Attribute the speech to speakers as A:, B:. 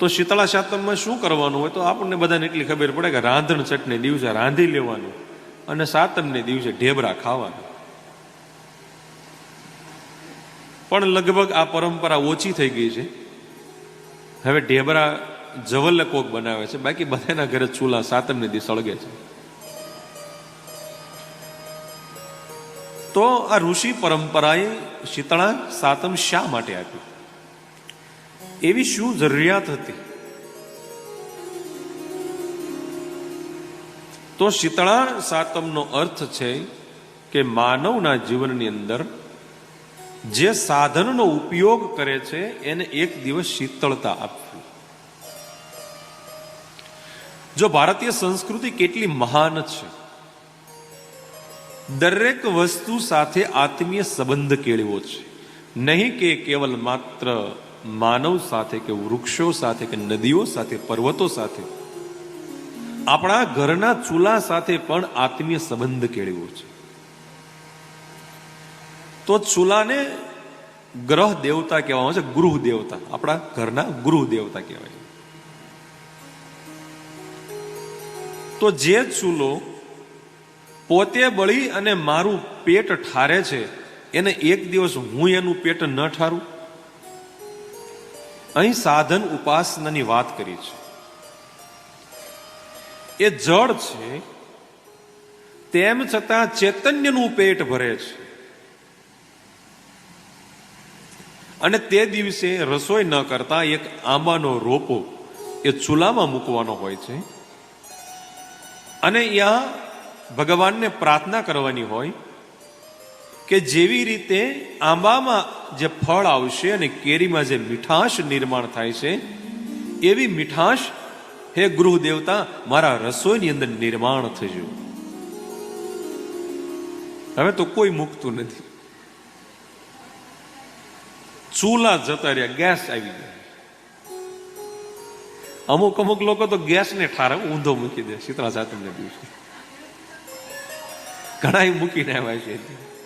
A: તો શીતળા સાતમમાં શું કરવાનું હોય તો આપણને બધાને એટલી ખબર પડે કે રાંધણ ચટને દિવસે રાંધી લેવાનું અને સાતમને દિવસે ઢેબરા ખાવાનું. પણ લગભગ આ પરંપરા ઓછી થઈ ગઈ છે. હવે ઢેબરા જવલ્લે કોક બનાવે છે. બાકી બધાના ઘરે ચૂલા સાતમને દિવસ સળગે છે. તો આ ઋષિ પરંપરાએ શીતળા સાતમ શા માટે આપી? એવી શું જરૂરિયાત હતી? તો શીતળા સાતમનો અર્થ છે કે માનવના જીવનની અંદર જે સાધનનો ઉપયોગ કરે છે, એને એક દિવસ શીતળતા આપવી. જો ભારતીય સંસ્કૃતિ કેટલી મહાન છે, દરેક વસ્તુ સાથે આત્મીય સંબંધ કેળવો છે. નહીં કે કેવલ માત્ર માનવ સાથે કે વૃક્ષો સાથે કે નદીઓ સાથે, પર્વતો સાથે. આપણા ઘરના ચૂલા સાથે પણ આત્મીય સંબંધ કેળવ્યો છે. તો ચૂલાને ગ્રહ દેવતા કહેવામાં આવે છે, ગૃહ દેવતા. આપણા ઘરના ગૃહ દેવતા કહેવાય તો જે ચૂલો પોતે બળી અને મારું પેટ ઠારે છે, એને એક દિવસ હું એનું પેટ ન ઠારું? અહીં સાધન ઉપાસનાની વાત કરી છે. એ જળ છે, તેમ છતાં ચૈતન્યનું પેટ ભરે છે. અને તે દિવસે રસોઈ ન કરતા એક આંબાનો રોપો એ ચૂલામાં મૂકવાનો હોય છે. અને ત્યાં ભગવાનને પ્રાર્થના કરવાની હોય કે જેવી રીતે આંબામાં જે ફળ આવશે અને કેરીમાં જે મીઠાશ નિર્માણ થાય છે, એવી મીઠાશ, હે ગૃહ દેવતા, મારા રસોઈની અંદર નિર્માણ થજો. હવે તો કોઈ મૂકતું નથી. ચૂલા જતા રહ્યા, ગેસ આવી ગયા અમુક અમુક લોકો તો ગેસને ઠાર, ઊંધો મૂકી દે, શીતળા સાતમને દિવસે. ઘણા મૂકીને આવ્યા છે.